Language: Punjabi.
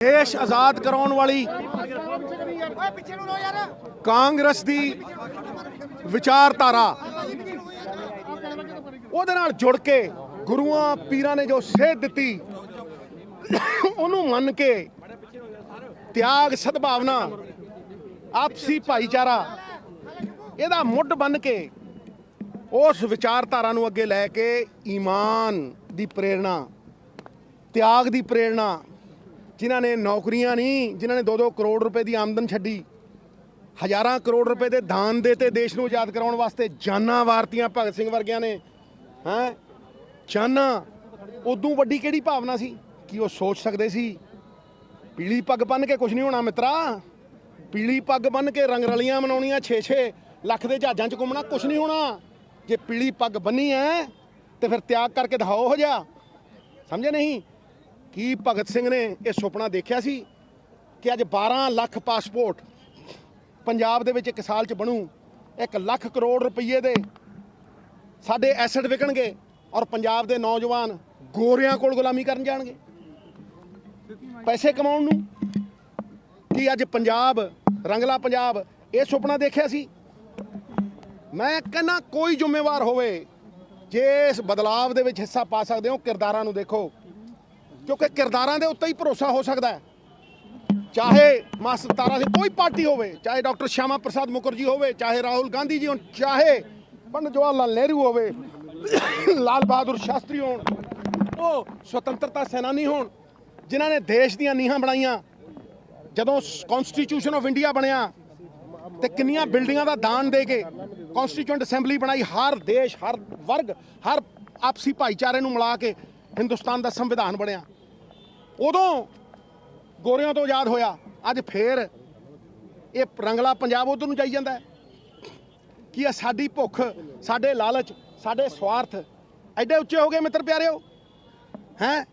ਦੇਸ਼ ਆਜ਼ਾਦ ਕਰਾਉਣ ਵਾਲੀ ਕਾਂਗਰਸ ਦੀ ਵਿਚਾਰਧਾਰਾ। ਉਹਦੇ ਨਾਲ ਜੁੜ ਕੇ ਗੁਰੂਆਂ ਪੀਰਾਂ ਨੇ ਜੋ ਸੇਧ ਦਿੱਤੀ, ਉਹਨੂੰ ਮੰਨ ਕੇ ਤਿਆਗ ਸਦਭਾਵਨਾ, ਆਪਸੀ ਭਾਈਚਾਰਾ, ਇਹਦਾ ਮੁੱਢ ਬੰਨ ਕੇ ਉਸ ਵਿਚਾਰਧਾਰਾ ਨੂੰ ਅੱਗੇ ਲੈ ਕੇ ਈਮਾਨ ਦੀ ਪ੍ਰੇਰਣਾ, ਤਿਆਗ ਦੀ ਪ੍ਰੇਰਣਾ ਜਿਨ੍ਹਾਂ ਨੇ ਨੌਕਰੀਆਂ ਨਹੀਂ, ਜਿਨ੍ਹਾਂ ਨੇ 2-2 ਕਰੋੜ ਰੁਪਏ ਦੀ ਆਮਦਨ ਛੱਡੀ। ਹਜ਼ਾਰਾਂ ਕਰੋੜ ਰੁਪਏ ਦੇ ਦਾਨ ਦੇ ਤੇ ਦੇਸ਼ ਨੂੰ ਆਜ਼ਾਦ ਕਰਾਉਣ ਵਾਸਤੇ। ਜਾਨਾਂ ਵਾਰਤੀਆਂ ਭਗਤ ਸਿੰਘ ਵਰਗਿਆਂ ਨੇ, ਹੈ? ਜਾਨਾਂ। ਉਦੋਂ ਵੱਡੀ ਕਿਹੜੀ ਭਾਵਨਾ ਸੀ? ਕਿ ਉਹ ਸੋਚ ਸਕਦੇ ਸੀ, ਪੀਲੀ ਪੱਗ ਬੰਨ ਕੇ ਕੁਝ ਨਹੀਂ ਹੋਣਾ ਮਿੱਤਰਾ। ਪੀਲੀ ਪੱਗ ਬੰਨ ਕੇ ਰੰਗ ਰਲੀਆਂ ਮਨਾਉਣੀਆਂ 6-6 ਲੱਖ ਦੇ ਜਹਾਜ਼ਾਂ 'ਚ ਘੁੰਮਣਾ ਕੁਝ ਨਹੀਂ ਹੋਣਾ। ਜੇ ਪੀਲੀ ਪੱਗ ਬੰਨੀ ਐ, ਤੇ ਫਿਰ ਤਿਆਗ ਕਰਕੇ ਦਿਖਾਓ ਹੋ ਜਾ ਸਮਝੇ ਨਹੀਂ? ਕੀ ਭਗਤ ਸਿੰਘ ਨੇ ਇਹ ਸੁਪਨਾ ਦੇਖਿਆ ਸੀ ਕਿ ਅੱਜ 12 ਲੱਖ ਪਾਸਪੋਰਟ ਪੰਜਾਬ ਦੇ ਵਿੱਚ ਇੱਕ ਸਾਲ 'ਚ ਬਣੂ 1 ਲੱਖ ਕਰੋੜ ਰੁਪਏ ਦੇ ਸਾਡੇ ਐਸੈਟ ਵਿਕਣਗੇ ਔਰ ਪੰਜਾਬ ਦੇ ਨੌਜਵਾਨ ਗੋਰਿਆਂ ਕੋਲ ਗੁਲਾਮੀ ਕਰਨ ਜਾਣਗੇ। ਪੈਸੇ ਕਮਾਉਣ ਨੂੰ ਕੀ ਅੱਜ ਪੰਜਾਬ, ਰੰਗਲਾ ਪੰਜਾਬ ਇਹ ਸੁਪਨਾ ਦੇਖਿਆ ਸੀ? ਮੈਂ ਕਹਿੰਦਾ ਕੋਈ ਜ਼ਿੰਮੇਵਾਰ ਹੋਵੇ, ਜੇ ਇਸ ਬਦਲਾਵ ਦੇ ਵਿੱਚ ਹਿੱਸਾ ਪਾ ਸਕਦੇ ਹੋ, ਕਿਰਦਾਰਾਂ ਨੂੰ ਦੇਖੋ। ਕਿਉਂਕਿ ਕਿਰਦਾਰਾਂ ਦੇ ਉੱਤੇ ਹੀ ਭਰੋਸਾ ਹੋ ਸਕਦਾ ਹੈ। ਚਾਹੇ ਮਾਸਟਰ ਤਾਰਾ ਸਿੰਘ ਕੋਈ ਪਾਰਟੀ ਹੋਵੇ, ਚਾਹੇ ਡਾਕਟਰ ਸ਼ਿਆਮਾ ਪ੍ਰਸਾਦ ਮੁਖਰਜੀ ਹੋਵੇ, ਚਾਹੇ ਰਾਹੁਲ ਗਾਂਧੀ ਜੀ ਹੋਣ, ਚਾਹੇ ਪੰਡਿਤ ਜਵਾਹਰ ਲਾਲ ਨਹਿਰੂ ਹੋਵੇ, ਲਾਲ ਬਹਾਦੁਰ ਸ਼ਾਸਤਰੀ ਹੋਣ, ਉਹ ਸੁਤੰਤਰਤਾ ਸੈਨਾਨੀ ਹੋਣ, ਜਿਨ੍ਹਾਂ ਨੇ ਦੇਸ਼ ਦੀਆਂ ਨੀਹਾਂ ਬਣਾਈਆਂ। ਜਦੋਂ ਕਨਸਟੀਟਿਊਸ਼ਨ ਆਫ ਇੰਡੀਆ ਬਣਿਆ ਤੇ ਕਿੰਨੀਆਂ ਬਿਲਡਿੰਗਾਂ ਦਾ ਦਾਨ ਦੇ ਕੇ ਕਨਸਟੀਟਿਊਂਟ ਅਸੈਂਬਲੀ ਬਣਾਈ, ਹਰ ਦੇਸ਼, ਹਰ ਵਰਗ, ਹਰ ਆਪਸੀ ਭਾਈਚਾਰੇ ਨੂੰ ਮਿਲਾ ਕੇ ਹਿੰਦੁਸਤਾਨ ਦਾ ਸੰਵਿਧਾਨ ਬਣਿਆ। ਉਦੋਂ ਗੋਰਿਆਂ ਤੋਂ ਆਜ਼ਾਦ ਹੋਇਆ, ਅੱਜ ਫੇਰ ਇਹ ਰੰਗਲਾ ਪੰਜਾਬ ਉਧਰ ਨੂੰ ਜਾਈ ਜਾਂਦਾ ਹੈ। ਕੀ ਇਹ ਸਾਡੀ ਭੁੱਖ, ਸਾਡੇ ਲਾਲਚ, ਸਾਡੇ ਸਵਾਰਥ ਐਡੇ ਉੱਚੇ ਹੋ ਗਏ ਮਿੱਤਰ ਪਿਆਰਿਓ? ਹੈਂ?